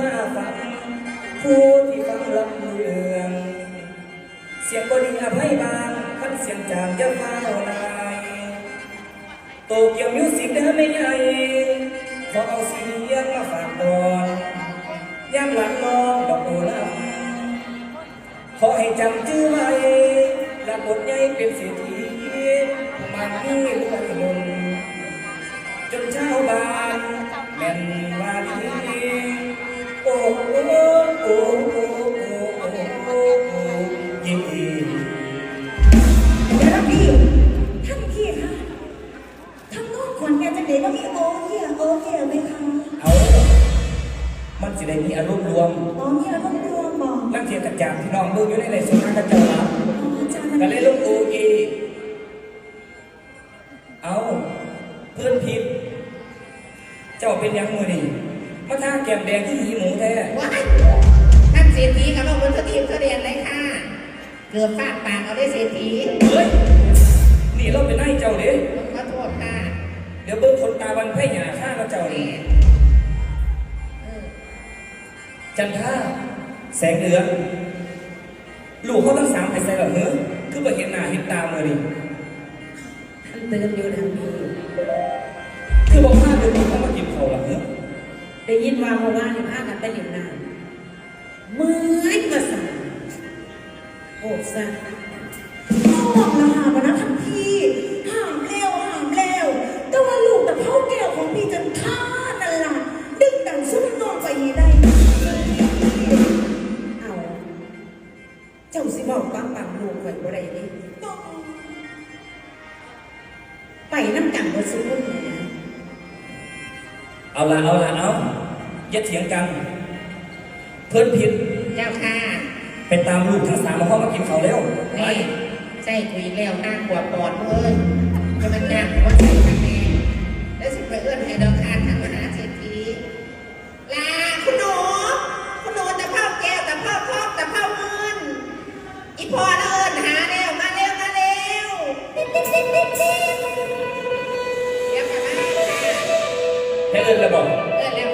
มาฟัง ผู้ที่ฟังลำเลือง เสียงบดีอภัยบางคันเสียงจางจะเฝ้านายโตเกียวมิวสิกเด้อไม่ใหญ่ขอเอาเสียงมาฝากตอนยามหลังน้องดอกโอลำขอให้จำชื่อไว้รับบทใหญ่เป็นเศรษฐีมันนี่รวยลงจนเช้าบ้าน ขอนแก่นจะเด็ว่ามีโอเฮียโอเฮียไหมคะเอามันสิได้มีอารมณ์รวมอ๋อมีอะไรต้องรวมบอกนักเทียนกระจางที่น้องดูอยู่ในในสุนัขกระจอกครับอ๋ออาจารย์ก็เลยลงโอเอเอาเพื่อนผิดเจ้าเป็นหยังมือนี่มาท่าแก้มแดงที่หีหมูแท้ว้ายท่านเศรษฐีกับเราบนสตรีมเสด็จเลยค่ะ เกือบฟาดปากเอาได้เศรษฐีเฮ้ย ตาวันไพ่หยาฆ่าเราเจ้านี่เออจันท่าแสงเหนืองลูกเขาตั้งสามไปใส่หรอเนื้อคือไปเห็นหน้าเห็นตามือนี่ท่านเตือนอยู่นะพี่คือบอกว่าเดี๋ยวนี้เขามากินเขาวหรอเนื้อได้ยินว่าเพราะว่าเนี่ยพากันไปเล่นน้ำเหมือนกระสันโอ้ซะบอกนะหามานะท่านพี่ห้ามแล้ เจ้าสิบอกปังปังลูกไว้บ่ได้เดิต้องไปน้ำกันบ่สู้คนเลยนะเอาละเอาละเอาอย่าเถียงกัน เพื่อนผิดเจ้าค่ะไปตามลูกทั้งสามมาเข้ามากินเขาวแล้วไป นี่ใส่กุยแล้วหน้ากว่าปอดเว้ยจะมันยากว่าใส่กันแน่ هذا اللبن.